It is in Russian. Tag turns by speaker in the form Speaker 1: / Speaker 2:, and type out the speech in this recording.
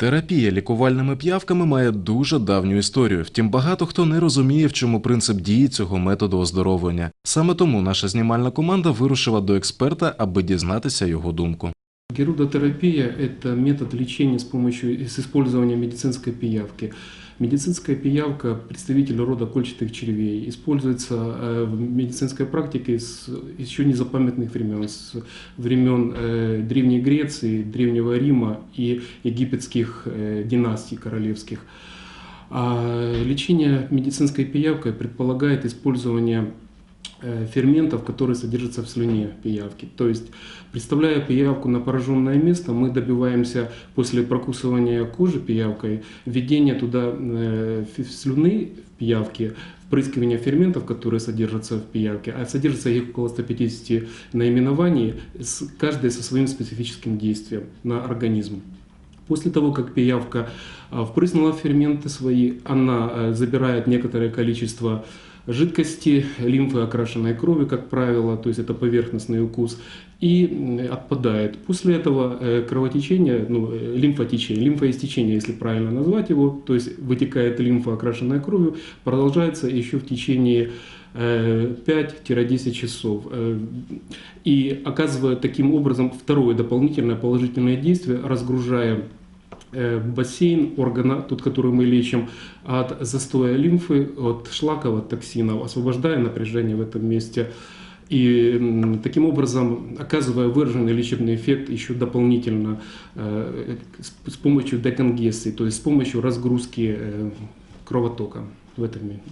Speaker 1: Терапія лікувальними п'явками має дуже давню історію. Втім, багато хто не розуміє, в чому принцип дії цього методу оздоровлення. Саме тому наша знімальна команда вирушила до експерта, аби дізнатися його думку.
Speaker 2: Герудотерапия – это метод лечения с помощью с использованием медицинской пиявки. Медицинская пиявка – представитель рода кольчатых червей. Используется э, в медицинской практике с еще незапамятных времен, с времен э, Древней Греции, Древнего Рима и египетских э, династий королевских. А лечение медицинской пиявкой предполагает использование ферментов, которые содержатся в слюне пиявки. То есть, представляя пиявку на пораженное место, мы добиваемся после прокусывания кожи пиявкой введения туда э, слюны в пиявке, впрыскивания ферментов, которые содержатся в пиявке, а содержится их около 150 наименований, каждое со своим специфическим действием на организм. После того, как пиявка а, впрыснула ферменты свои, она э, забирает некоторое количество жидкости, лимфы окрашенной крови, как правило, то есть это поверхностный укус, и отпадает. После этого э, кровотечение, ну, э, лимфотечение, лимфоистечение, если правильно назвать его, то есть вытекает лимфа, окрашенная кровью, продолжается еще в течение э, 5-10 часов. Э, И оказывает таким образом второе дополнительное положительное действие, разгружая бассейн органа, тот, который мы лечим, от застоя лимфы, от шлаков, от токсинов, освобождая напряжение в этом месте. И таким образом, оказывая выраженный лечебный эффект еще дополнительно э, с, помощью деконгесции, то есть с помощью разгрузки э, кровотока в этом месте.